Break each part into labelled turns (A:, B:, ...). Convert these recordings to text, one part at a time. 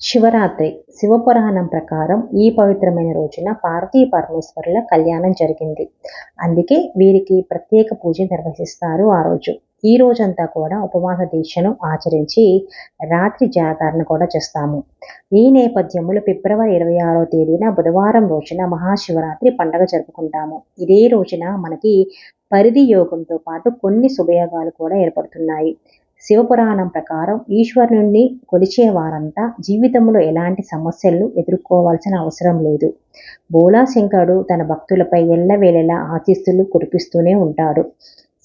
A: శివరాత్రి శివపురాణం ప్రకారం ఈ పవిత్రమైన రోజున పార్వతీ పరమేశ్వరుల కళ్యాణం జరిగింది. అందుకే వీరికి ప్రత్యేక పూజ నిర్వహిస్తారు ఆ రోజు. ఈ రోజంతా కూడా ఉపవాస దీక్షను ఆచరించి రాత్రి జాగరణ కూడా చేస్తాము. ఈ నేపథ్యంలో ఫిబ్రవరి ఇరవై ఆరో తేదీన బుధవారం రోజున మహాశివరాత్రి పండగ జరుపుకుంటాము. ఇదే రోజున మనకి పరిధి యోగంతో పాటు కొన్ని శుభయోగాలు కూడా ఏర్పడుతున్నాయి. శివపురాణం ప్రకారం ఈశ్వరుని కొలిచే వారంతా జీవితంలో ఎలాంటి సమస్యలను ఎదుర్కోవాల్సిన అవసరం లేదు. బోలాశంకరుడు తన భక్తులపై ఎల్లవేళలా ఆశీస్సులు కురిపిస్తూనే ఉంటాడు.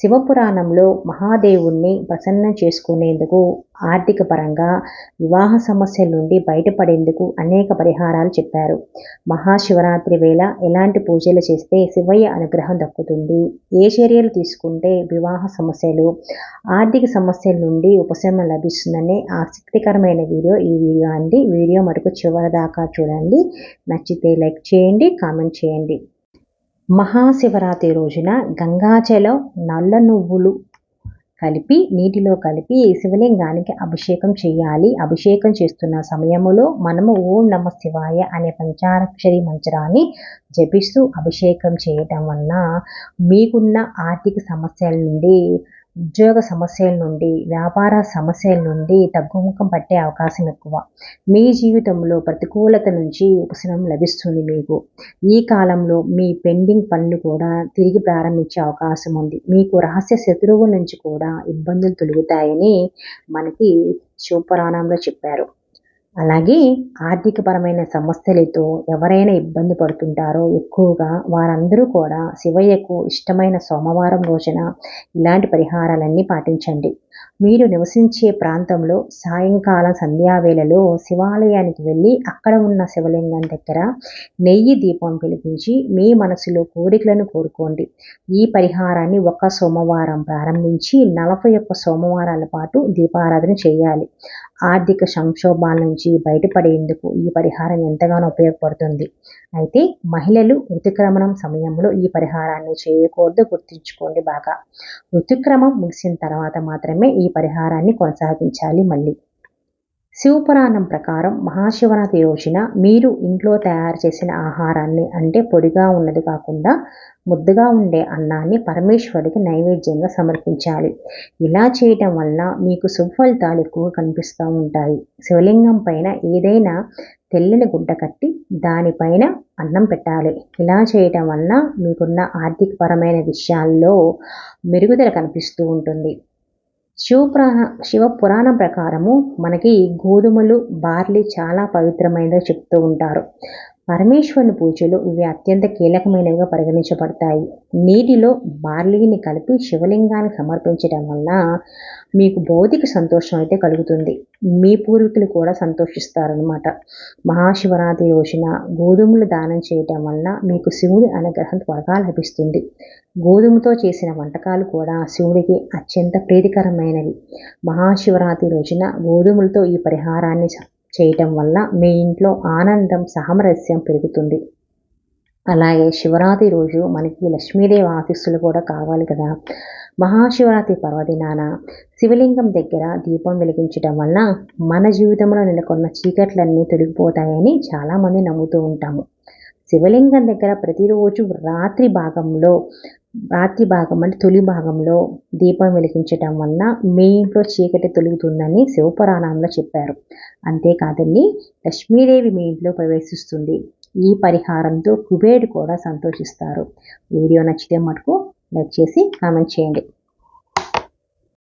A: శివపురాణంలో మహాదేవుణ్ణి ప్రసన్నం చేసుకునేందుకు ఆర్థిక పరంగా వివాహ సమస్యల నుండి బయటపడేందుకు అనేక పరిహారాలు చెప్పారు. మహాశివరాత్రి వేళ ఎలాంటి పూజలు చేస్తే శివయ్య అనుగ్రహం దక్కుతుంది? ఏ చర్యలు తీసుకుంటే వివాహ సమస్యలు ఆర్థిక సమస్యల నుండి ఉపశమనం లభిస్తుందనే ఆసక్తికరమైన వీడియో ఈ వీడియో అండి. వీడియో మటుకు చివరి దాకా చూడండి. నచ్చితే లైక్ చేయండి కామెంట్ చేయండి. మహాశివరాత్రి రోజున గంగాచలం నల్ల నువ్వులు కలిపి నీటిలో కలిపి శివలింగానికి అభిషేకం చేయాలి. అభిషేకం చేస్తున్న సమయంలో మనము ఓం నమ శివాయ అనే పంచాక్షరి మంత్రాన్ని జపిస్తూ అభిషేకం చేయటం వలన మీకున్న ఆర్థిక సమస్యల నుండి ఉద్యోగ సమస్యల నుండి వ్యాపార సమస్యల నుండి తగ్గుముఖం పట్టే అవకాశం ఎక్కువ. మీ జీవితంలో ప్రతికూలత నుంచి ఉపశమనం లభిస్తుంది మీకు. ఈ కాలంలో మీ పెండింగ్ పనులు కూడా తిరిగి ప్రారంభించే అవకాశం ఉంది. మీకు రహస్య శత్రువుల నుంచి కూడా ఇబ్బందులు తొలుగుతాయని మనకి శివపురాణంలో చెప్పారు. అలాగే ఆర్థికపరమైన సమస్యలతో ఎవరైనా ఇబ్బంది పడుతుంటారో ఎక్కువగా వారందరూ కూడా శివయ్యకు ఇష్టమైన సోమవారం రోజున ఇలాంటి పరిహారాలన్నీ పాటించండి. మీరు నివసించే ప్రాంతంలో సాయంకాలం సంధ్యావేళలో శివాలయానికి వెళ్ళి అక్కడ ఉన్న శివలింగం దగ్గర నెయ్యి దీపం వెలిగించి మీ మనసులో కోరికలను కోరుకోండి. ఈ పరిహారాన్ని ఒక సోమవారం ప్రారంభించి నలభై ఒక్క సోమవారాల పాటు దీపారాధన చేయాలి. ఆర్థిక సంక్షోభాల నుంచి బయటపడేందుకు ఈ పరిహారం ఎంతగానో ఉపయోగపడుతుంది. అయితే మహిళలు ఋతుక్రమణం సమయంలో ఈ పరిహారాన్ని చేయకూడదు గుర్తుంచుకోండి బాగా. ఋతుక్రమం ముగిసిన తర్వాత మాత్రమే ఈ పరిహారాన్ని కొనసాగించాలి మళ్ళీ. శివపురాణం ప్రకారం మహాశివరాత్రి రోజున మీరు ఇంట్లో తయారు చేసిన ఆహారాన్ని అంటే పొడిగా ఉన్నది కాకుండా ముద్దగా ఉండే అన్నాన్ని పరమేశ్వరుడికి నైవేద్యంగా సమర్పించాలి. ఇలా చేయటం వల్ల మీకు సుఫలితాలు ఎక్కువ కనిపిస్తూ ఉంటాయి. శివలింగం పైన ఏదైనా తెల్లని గుడ్డ కట్టి దానిపైన అన్నం పెట్టాలి. ఇలా చేయటం వలన మీకున్న ఆర్థికపరమైన విషయాల్లో మెరుగుదల కనిపిస్తూ ఉంటుంది. శివపురాణ శివ పురాణం ప్రకారము మనకి గోధుమలు బార్లీ చాలా పవిత్రమైనదో చెప్తూ ఉంటారు. పరమేశ్వరుని పూజలు ఇవి అత్యంత కీలకమైనవిగా పరిగణించబడతాయి. నీటిలో బార్లీని కలిపి శివలింగానికి సమర్పించడం వల్ల మీకు భౌతిక సంతోషం అయితే కలుగుతుంది. మీ పూర్వీకులు కూడా సంతోషిస్తారనమాట మహాశివరాత్రి రోజున గోధుమలు దానం చేయటం వల్ల మీకు శివుడి అనుగ్రహం త్వరగా లభిస్తుంది. గోధుమతో చేసిన వంటకాలు కూడా శివుడికి అత్యంత ప్రీతికరమైనవి. మహాశివరాత్రి రోజున గోధుమలతో ఈ పరిహారాన్ని చేయటం వల్ల మీ ఇంట్లో ఆనందం సామరస్యం పెరుగుతుంది. అలాగే శివరాత్రి రోజు మనకి లక్ష్మీదేవి ఆశీస్సులు కూడా కావాలి కదా. మహాశివరాత్రి పర్వదినాన శివలింగం దగ్గర దీపం వెలిగించడం వల్ల మన జీవితంలో నెలకొన్న చీకట్లన్నీ తొలగిపోతాయని చాలామంది నమ్ముతూ ఉంటాము. శివలింగం దగ్గర ప్రతిరోజు రాత్రి భాగంలో రాత్రి భాగం అంటే తొలి భాగంలో దీపం వెలిగించటం వలన మీ ఇంట్లో చీకటి తొలుగుతుందని శివపురాణంలో చెప్పారు. అంతేకాదండి లక్ష్మీదేవి మీ ఇంట్లో ప్రవేశిస్తుంది. ఈ పరిహారంతో కుబేరుడు కూడా సంతోషిస్తారు. వీడియో నచ్చితే మటుకు లైక్ చేసి కామెంట్ చేయండి.